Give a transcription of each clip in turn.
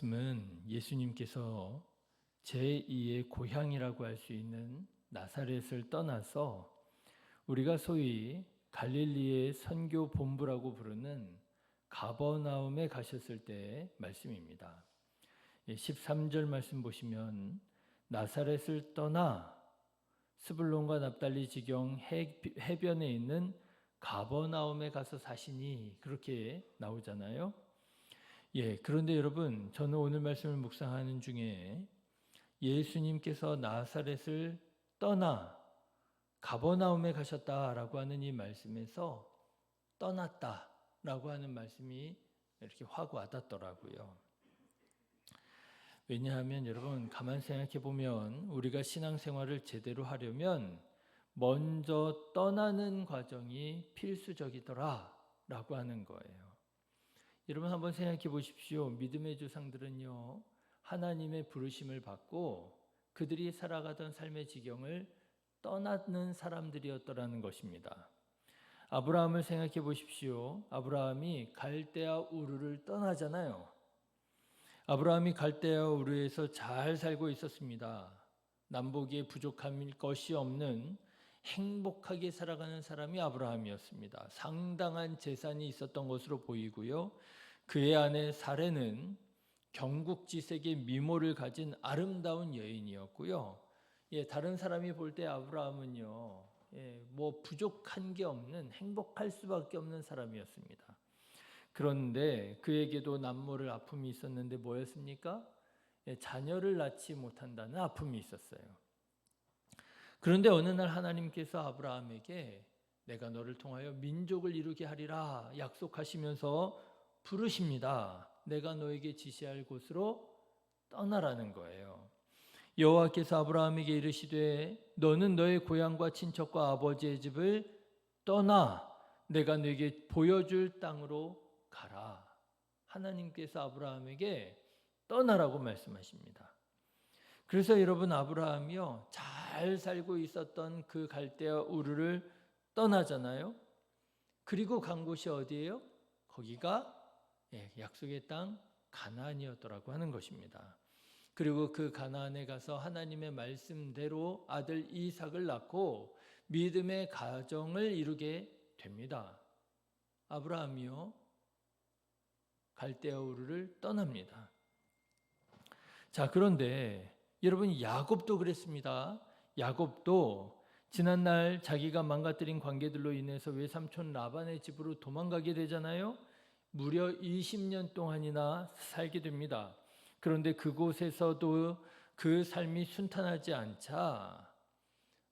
말씀은 예수님께서 제2의 고향이라고 할 수 있는 나사렛을 떠나서 우리가 소위 갈릴리의 선교 본부라고 부르는 가버나움에 가셨을 때의 말씀입니다. 13절 말씀 보시면 나사렛을 떠나 스불론과 납달리 지경 해- 해변에 있는 가버나움에 가서 사시니 그렇게 나오잖아요. 예, 그런데 여러분, 저는 오늘 말씀을 묵상하는 중에 예수님께서 나사렛을 떠나 가버나움에 가셨다라고 하는 이 말씀에서 떠났다라고 하는 말씀이 이렇게 확 와닿더라고요. 왜냐하면 여러분 가만 생각해 보면 우리가 신앙생활을 제대로 하려면 먼저 떠나는 과정이 필수적이더라라고 하는 거예요. 여러분 한번 생각해 보십시오. 믿음의 조상들은요 하나님의 부르심을 받고 그들이 살아가던 삶의 지경을 떠나는 사람들이었더라는 것입니다. 아브라함을 생각해 보십시오. 아브라함이 갈대아 우르를 떠나잖아요. 아브라함이 갈대아 우르에서 잘 살고 있었습니다. 남보기에 부족함일 것이 없는 행복하게 살아가는 사람이 아브라함이었습니다. 상당한 재산이 있었던 것으로 보이고요. 그의 아내 사레는 경국지색의 미모를 가진 아름다운 여인이었고요. 예, 다른 사람이 볼 때 아브라함은요, 예, 뭐 부족한 게 없는 행복할 수밖에 없는 사람이었습니다. 그런데 그에게도 남모를 아픔이 있었는데 뭐였습니까? 예, 자녀를 낳지 못한다는 아픔이 있었어요. 그런데 어느 날 하나님께서 아브라함에게 내가 너를 통하여 민족을 이루게 하리라 약속하시면서 부르십니다. 내가 너에게 지시할 곳으로 떠나라는 거예요. 여호와께서 아브라함에게 이르시되 너는 너의 고향과 친척과 아버지의 집을 떠나 내가 너에게 보여줄 땅으로 가라. 하나님께서 아브라함에게 떠나라고 말씀하십니다. 그래서 여러분 아브라함이요 잘 살고 있었던 그 갈대아 우르를 떠나잖아요. 그리고 간 곳이 어디예요? 거기가 예, 약속의 땅 가나안이었더라고 하는 것입니다. 그리고 그 가나안에 가서 하나님의 말씀대로 아들 이삭을 낳고 믿음의 가정을 이루게 됩니다. 아브라함이요 갈대아 우르를 떠납니다. 자, 그런데 여러분 야곱도 그랬습니다. 야곱도 지난날 자기가 망가뜨린 관계들로 인해서 외삼촌 라반의 집으로 도망가게 되잖아요. 무려 20년 동안이나 살게 됩니다. 그런데 그곳에서도 그 삶이 순탄하지 않자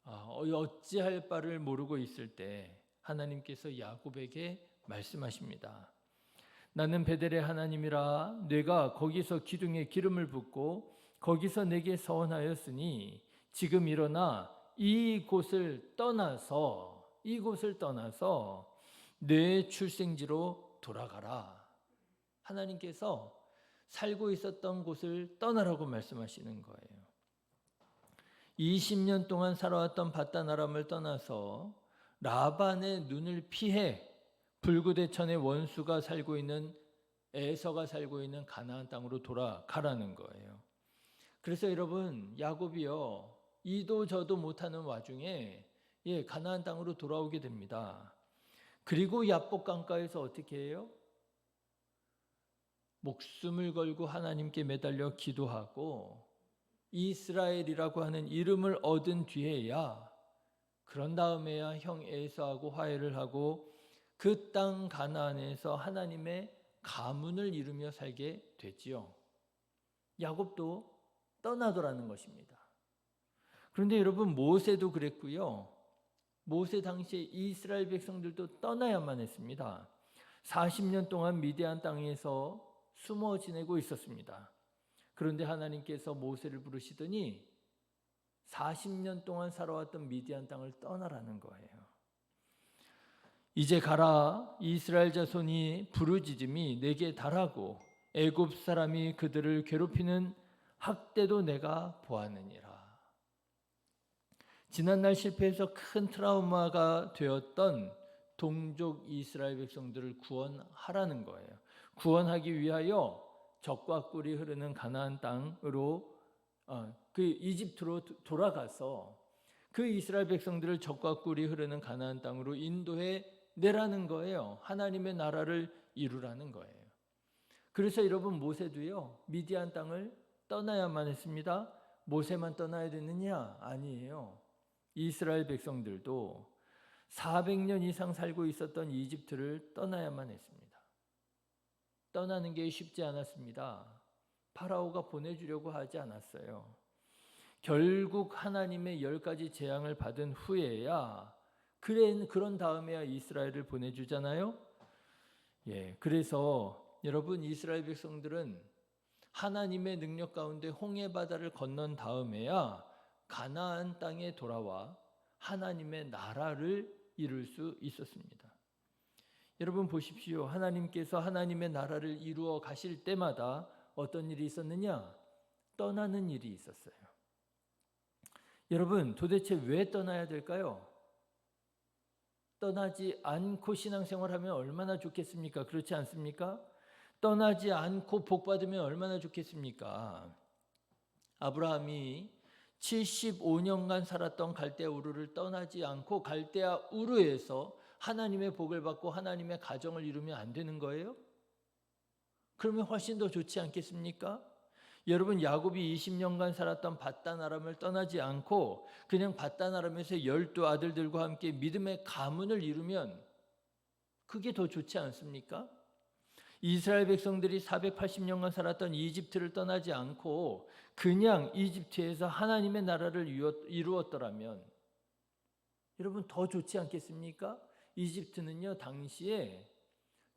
아, 어찌할 바를 모르고 있을 때 하나님께서 야곱에게 말씀하십니다. 나는 베델의 하나님이라 내가 거기서 기둥에 기름을 붓고 거기서 내게 서원하였으니 지금 일어나 이곳을 떠나서 이곳을 떠나서 내 출생지로 돌아가라. 하나님께서 살고 있었던 곳을 떠나라고 말씀하시는 거예요. 20년 동안 살아왔던 바다나람을 떠나서 라반의 눈을 피해 불구대천의 원수가 살고 있는 에서가 살고 있는 가나안 땅으로 돌아가라는 거예요. 그래서 여러분 야곱이요 이도 저도 못하는 와중에 예 가나안 땅으로 돌아오게 됩니다. 그리고 야복 강가에서 어떻게 해요? 목숨을 걸고 하나님께 매달려 기도하고 이스라엘이라고 하는 이름을 얻은 뒤에야 그런 다음에야 형 에서하고 화해를 하고 그 땅 가나안에서 하나님의 가문을 이루며 살게 됐지요. 야곱도 떠나더라는 것입니다. 그런데 여러분 모세도 그랬고요. 모세 당시에 이스라엘 백성들도 떠나야만 했습니다. 40년 동안 미디안 땅에서 숨어 지내고 있었습니다. 그런데 하나님께서 모세를 부르시더니 40년 동안 살아왔던 미디안 땅을 떠나라는 거예요. 이제 가라 이스라엘 자손이 부르짖음이 내게 달하고 애굽 사람이 그들을 괴롭히는 학대도 내가 보았느니라. 지난날 실패해서 큰 트라우마가 되었던 동족 이스라엘 백성들을 구원하라는 거예요. 구원하기 위하여 적과 꿀이 흐르는 가나안 땅으로 어, 그 이집트로 도- 돌아가서 그 이스라엘 백성들을 적과 꿀이 흐르는 가나안 땅으로 인도해 내라는 거예요. 하나님의 나라를 이루라는 거예요. 그래서 여러분 모세도요 미디안 땅을 떠나야만 했습니다. 모세만 떠나야 되느냐? 아니에요. 이스라엘 백성들도 400년 이상 살고 있었던 이집트를 떠나야만 했습니다. 떠나는 게 쉽지 않았습니다. 파라오가 보내주려고 하지 않았어요. 결국 하나님의 열 가지 재앙을 받은 후에야 그래 그런 다음에야 이스라엘을 보내주잖아요. 예, 그래서 여러분 이스라엘 백성들은 하나님의 능력 가운데 홍해 바다를 건넌 다음에야 가나안 땅에 돌아와 하나님의 나라를 이룰 수 있었습니다. 여러분 보십시오. 하나님께서 하나님의 나라를 이루어 가실 때마다 어떤 일이 있었느냐? 떠나는 일이 있었어요. 여러분 도대체 왜 떠나야 될까요? 떠나지 않고 신앙생활 하면 얼마나 좋겠습니까? 그렇지 않습니까? 떠나지 않고 복 받으면 얼마나 좋겠습니까? 아브라함이 75년간 살았던 갈대아 우르를 떠나지 않고 갈대아 우르에서 하나님의 복을 받고 하나님의 가정을 이루면 안 되는 거예요? 그러면 훨씬 더 좋지 않겠습니까? 여러분 야곱이 20년간 살았던 바단 아람을 떠나지 않고 그냥 바단 아람에서 열두 아들들과 함께 믿음의 가문을 이루면 그게 더 좋지 않습니까? 이스라엘 백성들이 480년간 살았던 이집트를 떠나지 않고 그냥 이집트에서 하나님의 나라를 이루었더라면 여러분 더 좋지 않겠습니까? 이집트는요 당시에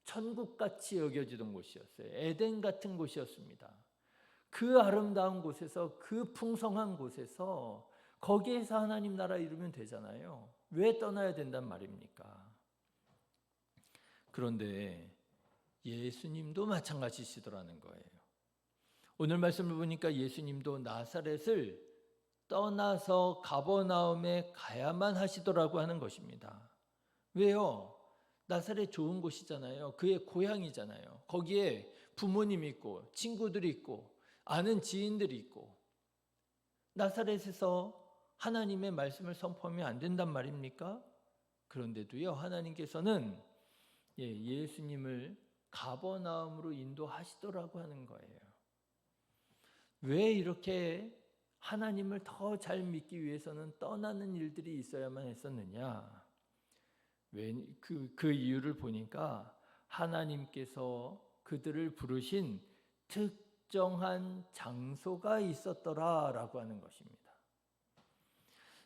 천국같이 여겨지던 곳이었어요. 에덴 같은 곳이었습니다. 그 아름다운 곳에서 그 풍성한 곳에서 거기에서 하나님 나라 이루면 되잖아요. 왜 떠나야 된단 말입니까? 그런데 예수님도 마찬가지시더라는 거예요. 오늘 말씀을 보니까 예수님도 나사렛을 떠나서 가버나움에 가야만 하시더라고 하는 것입니다. 왜요? 나사렛 좋은 곳이잖아요. 그의 고향이잖아요. 거기에 부모님 있고 친구들이 있고 아는 지인들이 있고 나사렛에서 하나님의 말씀을 선포하면 안 된단 말입니까? 그런데도요 하나님께서는 예, 예수님을 가버나움으로 인도하시더라고 하는 거예요. 왜 이렇게 하나님을 더 잘 믿기 위해서는 떠나는 일들이 있어야만 했었느냐? 그, 그 이유를 보니까 하나님께서 그들을 부르신 특정한 장소가 있었더라 라고 하는 것입니다.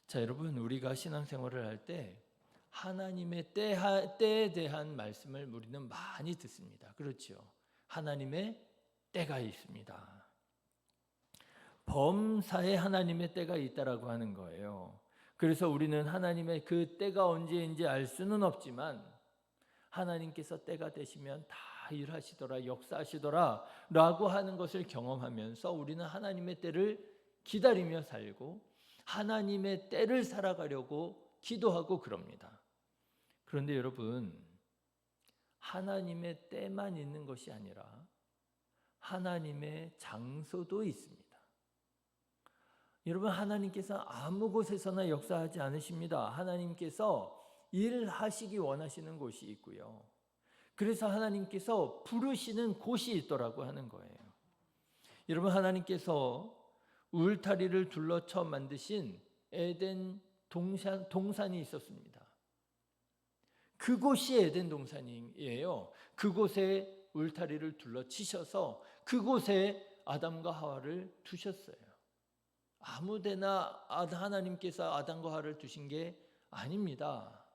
자, 여러분, 우리가 신앙생활을 할 때 하나님의 때, 때에 대한 말씀을 우리는 많이 듣습니다. 그렇죠. 하나님의 때가 있습니다. 범사에 하나님의 때가 있다라고 하는 거예요. 그래서 우리는 하나님의 그 때가 언제인지 알 수는 없지만 하나님께서 때가 되시면 다 일하시더라, 역사하시더라 라고 하는 것을 경험하면서 우리는 하나님의 때를 기다리며 살고 하나님의 때를 살아가려고 기도하고 그럽니다. 그런데 여러분, 하나님의 때만 있는 것이 아니라 하나님의 장소도 있습니다. 여러분 하나님께서 아무 곳에서나 역사하지 않으십니다. 하나님께서 일하시기 원하시는 곳이 있고요. 그래서 하나님께서 부르시는 곳이 있더라고 하는 거예요. 여러분 하나님께서 울타리를 둘러 쳐 만드신 에덴 동산, 동산이 있었습니다. 그곳이 에덴 동산이에요. 그곳에 울타리를 둘러치셔서 그곳에 아담과 하와를 두셨어요. 아무데나 하나님께서 아담과 하와를 두신 게 아닙니다.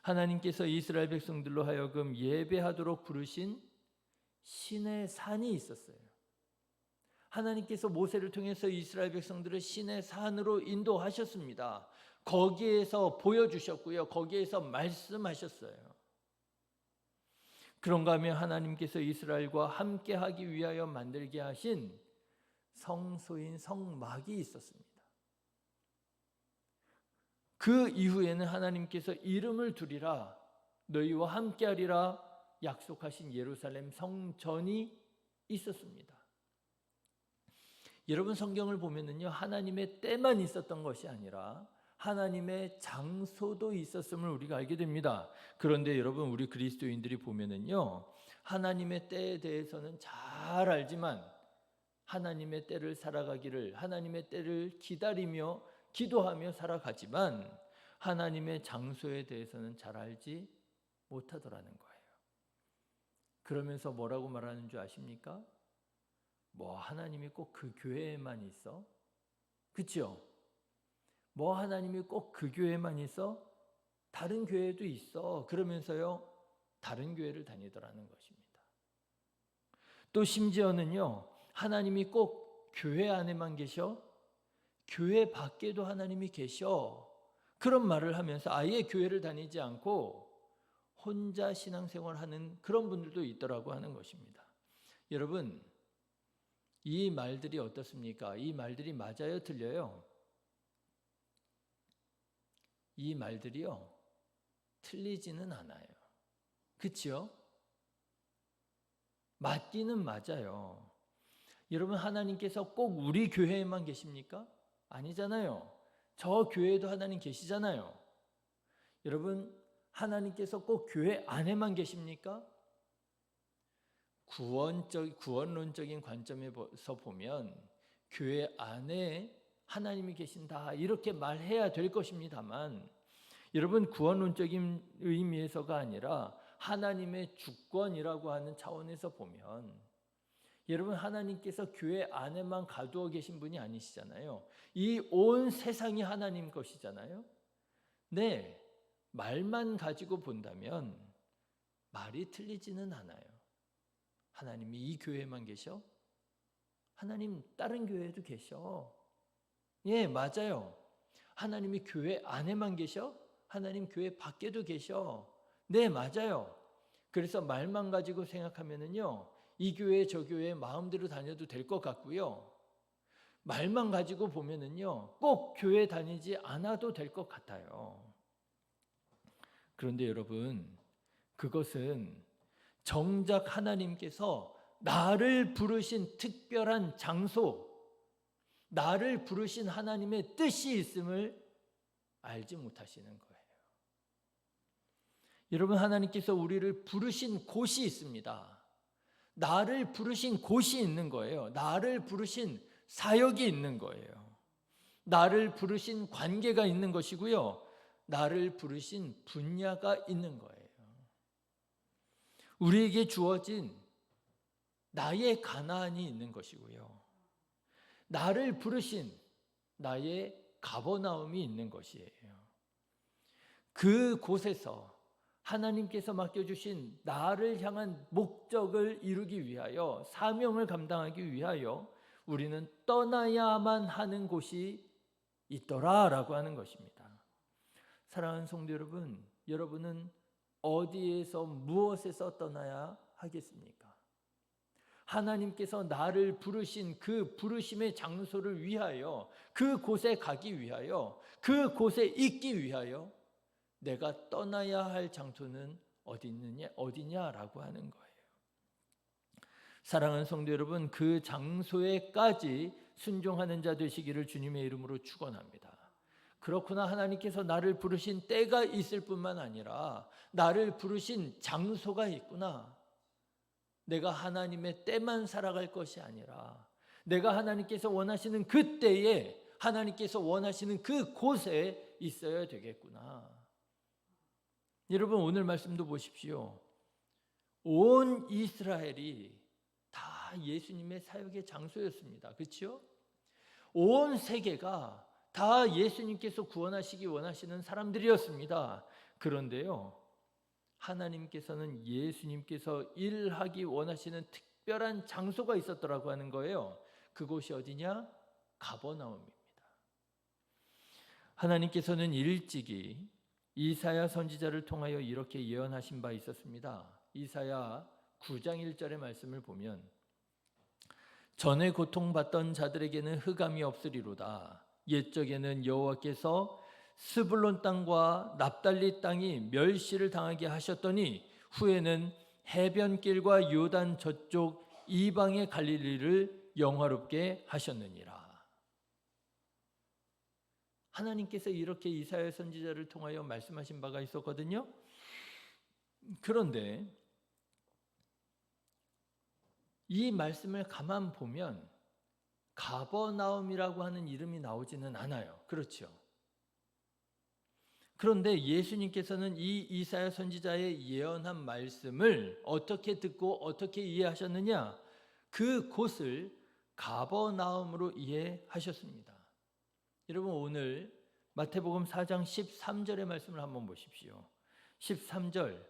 하나님께서 이스라엘 백성들로 하여금 예배하도록 부르신 신의 산이 있었어요. 하나님께서 모세를 통해서 이스라엘 백성들을 신의 산으로 인도하셨습니다. 거기에서 보여주셨고요. 거기에서 말씀하셨어요. 그런가 하면 하나님께서 이스라엘과 함께 하기 위하여 만들게 하신 성소인 성막이 있었습니다. 그 이후에는 하나님께서 이름을 두리라 너희와 함께하리라 약속하신 예루살렘 성전이 있었습니다. 여러분 성경을 보면은요 하나님의 때만 있었던 것이 아니라 하나님의 장소도 있었음을 우리가 알게 됩니다. 그런데 여러분 우리 그리스도인들이 보면은요 하나님의 때에 대해서는 잘 알지만 하나님의 때를 살아가기를 하나님의 때를 기다리며 기도하며 살아가지만 하나님의 장소에 대해서는 잘 알지 못하더라는 거예요. 그러면서 뭐라고 말하는 줄 아십니까? 뭐 하나님이 꼭 그 교회에만 있어? 그렇죠? 뭐 하나님이 꼭 그 교회만 있어? 다른 교회도 있어. 그러면서요. 다른 교회를 다니더라는 것입니다. 또 심지어는요. 하나님이 꼭 교회 안에만 계셔? 교회 밖에도 하나님이 계셔. 그런 말을 하면서 아예 교회를 다니지 않고 혼자 신앙생활 하는 그런 분들도 있더라고 하는 것입니다. 여러분, 이 말들이 어떻습니까? 이 말들이 맞아요, 틀려요? 이 말들이요, 틀리지는 않아요. 그치요? 맞기는 맞아요. 여러분, 하나님께서 꼭 우리 교회에만 계십니까? 아니잖아요. 저 교회에도 하나님 계시잖아요. 여러분, 하나님께서 꼭 교회 안에만 계십니까? 구원적 구원론적인 관점에서 보면 교회 안에 하나님이 계신다 이렇게 말해야 될 것입니다만 여러분 구원론적인 의미에서가 아니라 하나님의 주권이라고 하는 차원에서 보면 여러분 하나님께서 교회 안에만 가두어 계신 분이 아니시잖아요. 이 온 세상이 하나님 것이잖아요. 네, 말만 가지고 본다면 말이 틀리지는 않아요. 하나님이 이 교회에만 계셔? 하나님 다른 교회에도 계셔. 예, 맞아요. 하나님이 교회 안에만 계셔? 하나님 교회 밖에도 계셔. 네, 맞아요. 그래서 말만 가지고 생각하면은요, 이 교회 저 교회 마음대로 다녀도 될 것 같고요. 말만 가지고 보면은요, 꼭 교회 다니지 않아도 될 것 같아요. 그런데 여러분, 그것은 정작 하나님께서 나를 부르신 특별한 장소, 나를 부르신 하나님의 뜻이 있음을 알지 못하시는 거예요. 여러분, 하나님께서 우리를 부르신 곳이 있습니다. 나를 부르신 곳이 있는 거예요. 나를 부르신 사역이 있는 거예요. 나를 부르신 관계가 있는 것이고요. 나를 부르신 분야가 있는 거예요. 우리에게 주어진 나의 가난이 있는 것이고요. 나를 부르신 나의 가버나움이 있는 것이에요. 그 곳에서 하나님께서 맡겨주신 나를 향한 목적을 이루기 위하여 사명을 감당하기 위하여 우리는 떠나야만 하는 곳이 있더라라고 하는 것입니다. 사랑하는 성도 여러분, 여러분은 어디에서 무엇에서 떠나야 하겠습니까? 하나님께서 나를 부르신 그 부르심의 장소를 위하여 그 곳에 가기 위하여 그 곳에 있기 위하여 내가 떠나야 할 장소는 어디 있느냐 어디냐라고 하는 거예요. 사랑하는 성도 여러분, 그 장소에까지 순종하는 자 되시기를 주님의 이름으로 축원합니다. 그렇구나 하나님께서 나를 부르신 때가 있을 뿐만 아니라 나를 부르신 장소가 있구나. 내가 하나님의 때만 살아갈 것이 아니라 내가 하나님께서 원하시는 그 때에 하나님께서 원하시는 그 곳에 있어야 되겠구나. 여러분 오늘 말씀도 보십시오. 온 이스라엘이 다 예수님의 사역의 장소였습니다. 그렇죠? 온 세계가 다 예수님께서 구원하시기 원하시는 사람들이었습니다. 그런데요, 하나님께서는 예수님께서 일하기 원하시는 특별한 장소가 있었더라고 하는 거예요. 그곳이 어디냐? 가버나움입니다. 하나님께서는 일찍이 이사야 선지자를 통하여 이렇게 예언하신 바 있었습니다. 이사야 9장 1절의 말씀을 보면 전에 고통받던 자들에게는 흑암이 없으리로다. 옛적에는 여호와께서 스불론 땅과 납달리 땅이 멸시를 당하게 하셨더니 후에는 해변길과 요단 저쪽 이방의 갈릴리를 영화롭게 하셨느니라. 하나님께서 이렇게 이사야 선지자를 통하여 말씀하신 바가 있었거든요. 그런데 이 말씀을 가만 보면 가버나움이라고 하는 이름이 나오지는 않아요. 그렇죠. 그런데 예수님께서는 이 이사야 선지자의 예언한 말씀을 어떻게 듣고 어떻게 이해하셨느냐? 그 곳을 가버나움으로 이해하셨습니다. 여러분 오늘 마태복음 4장 13절의 말씀을 한번 보십시오. 13절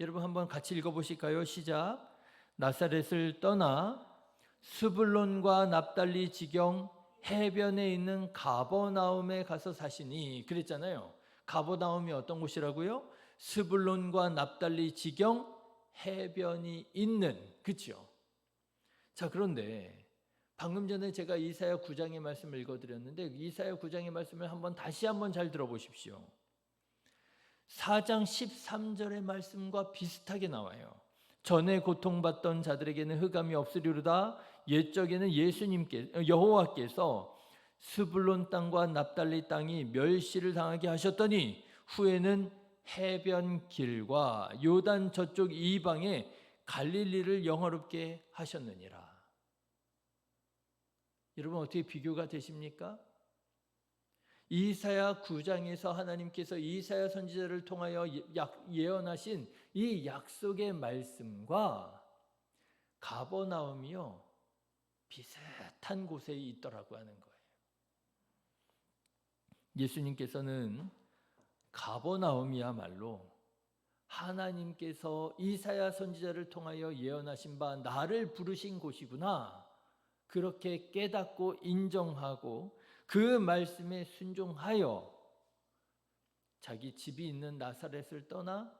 여러분 한번 같이 읽어 보실까요? 시작. 나사렛을 떠나 스불론과 납달리 지경 해변에 있는 가버나움에 가서 사시니 그랬잖아요. 가버나움이 어떤 곳이라고요? 스불론과 납달리 지경 해변이 있는 그렇죠. 자 그런데 방금 전에 제가 이사야 9장의 말씀을 읽어드렸는데 이사야 9장의 말씀을 한번 다시 한번 잘 들어보십시오. 4장 13절의 말씀과 비슷하게 나와요. 전에 고통받던 자들에게는 흑암이 없으리로다. 옛적에는 예수님께 여호와께서 스불론 땅과 납달리 땅이 멸시를 당하게 하셨더니 후에는 해변 길과 요단 저쪽 이방에 갈릴리를 영화롭게 하셨느니라. 여러분 어떻게 비교가 되십니까? 이사야 9장에서 하나님께서 이사야 선지자를 통하여 예언하신 이 약속의 말씀과 가버나움이요 비슷한 곳에 있더라고 하는 거예요. 예수님께서는 가버나움이야말로 하나님께서 이사야 선지자를 통하여 예언하신 바 나를 부르신 곳이구나. 그렇게 깨닫고 인정하고 그 말씀에 순종하여 자기 집이 있는 나사렛을 떠나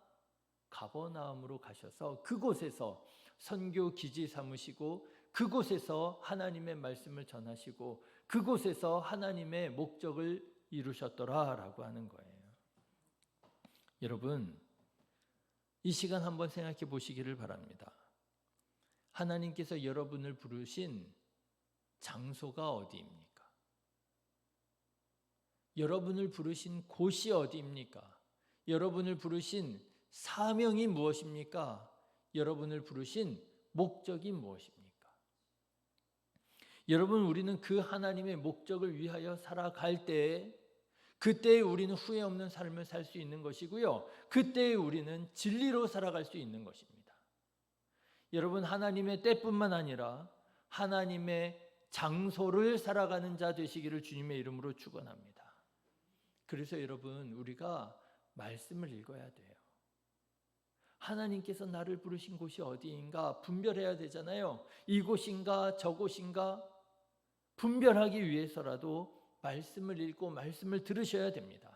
가버나움으로 가셔서 그곳에서 선교 기지 삼으시고 그곳에서 하나님의 말씀을 전하시고 그곳에서 하나님의 목적을 이루셨더라라고 하는 거예요. 여러분 이 시간 한번 생각해 보시기를 바랍니다. 하나님께서 여러분을 부르신 장소가 어디입니까? 여러분을 부르신 곳이 어디입니까? 여러분을 부르신 사명이 무엇입니까? 여러분을 부르신 목적이 무엇입니까? 여러분, 우리는 그 하나님의 목적을 위하여 살아갈 때, 그때 우리는 후회 없는 삶을 살 수 있는 것이고요. 그때 우리는 진리로 살아갈 수 있는 것입니다. 여러분, 하나님의 때뿐만 아니라 하나님의 장소를 살아가는 자 되시기를 주님의 이름으로 축원합니다. 그래서 여러분 우리가 말씀을 읽어야 돼요. 하나님께서 나를 부르신 곳이 어디인가 분별해야 되잖아요. 이곳인가 저곳인가 분별하기 위해서라도 말씀을 읽고 말씀을 들으셔야 됩니다.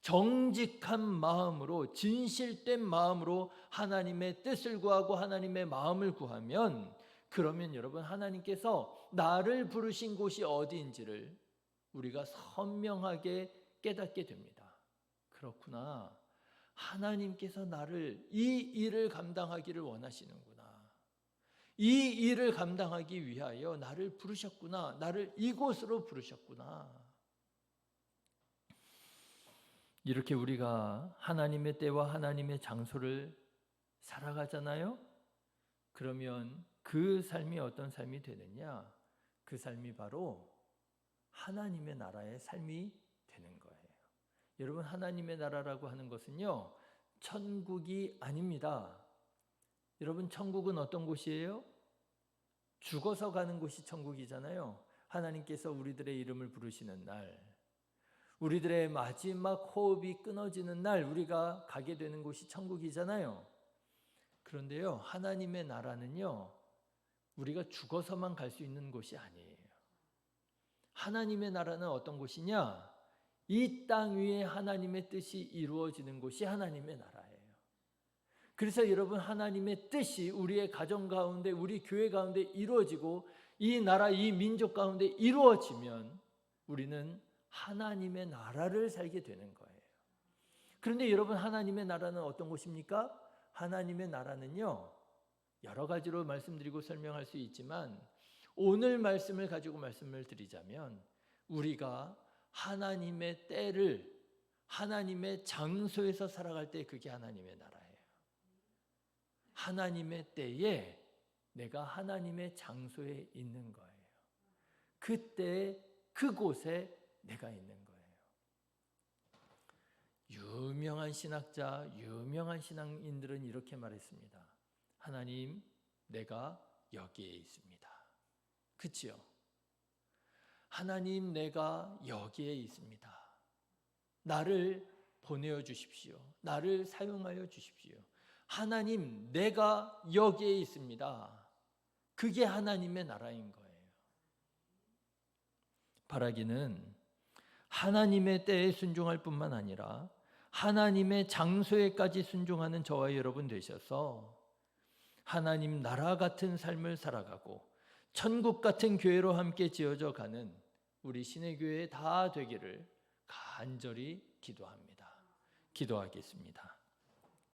정직한 마음으로 진실된 마음으로 하나님의 뜻을 구하고 하나님의 마음을 구하면 그러면 여러분 하나님께서 나를 부르신 곳이 어디인지를 우리가 선명하게 깨닫게 됩니다. 그렇구나. 하나님께서 나를 이 일을 감당하기를 원하시는구나. 이 일을 감당하기 위하여 나를 부르셨구나. 나를 이곳으로 부르셨구나. 이렇게 우리가 하나님의 때와 하나님의 장소를 살아가잖아요. 그러면 그 삶이 어떤 삶이 되느냐? 그 삶이 바로 하나님의 나라의 삶이 되는 거예요. 여러분, 하나님의 나라라고 하는 것은요, 천국이 아닙니다. 여러분, 천국은 어떤 곳이에요? 죽어서 가는 곳이 천국이잖아요. 하나님께서 우리들의 이름을 부르시는 날, 우리들의 마지막 호흡이 끊어지는 날, 우리가 가게 되는 곳이 천국이잖아요. 그런데요, 하나님의 나라는요, 우리가 죽어서만 갈 수 있는 곳이 아니에요. 하나님의 나라는 어떤 곳이냐? 이 땅 위에 하나님의 뜻이 이루어지는 곳이 하나님의 나라예요. 그래서 여러분 하나님의 뜻이 우리의 가정 가운데 우리 교회 가운데 이루어지고 이 나라 이 민족 가운데 이루어지면 우리는 하나님의 나라를 살게 되는 거예요. 그런데 여러분 하나님의 나라는 어떤 곳입니까? 하나님의 나라는요. 여러 가지로 말씀드리고 설명할 수 있지만 오늘 말씀을 가지고 말씀을 드리자면 우리가 하나님의 때를 하나님의 장소에서 살아갈 때 그게 하나님의 나라예요. 하나님의 때에 내가 하나님의 장소에 있는 거예요. 그때 그곳에 내가 있는 거예요. 유명한 신학자, 유명한 신앙인들은 이렇게 말했습니다. 하나님, 내가 여기에 있습니다. 그치요? 하나님, 내가 여기에 있습니다. 나를 보내어 주십시오. 나를 사용하여 주십시오. 하나님, 내가 여기에 있습니다. 그게 하나님의 나라인 거예요. 바라기는 하나님의 때에 순종할 뿐만 아니라 하나님의 장소에까지 순종하는 저와 여러분 되셔서 하나님 나라 같은 삶을 살아가고 천국 같은 교회로 함께 지어져 가는 우리 신의 교회 다 되기를 간절히 기도합니다. 기도하겠습니다.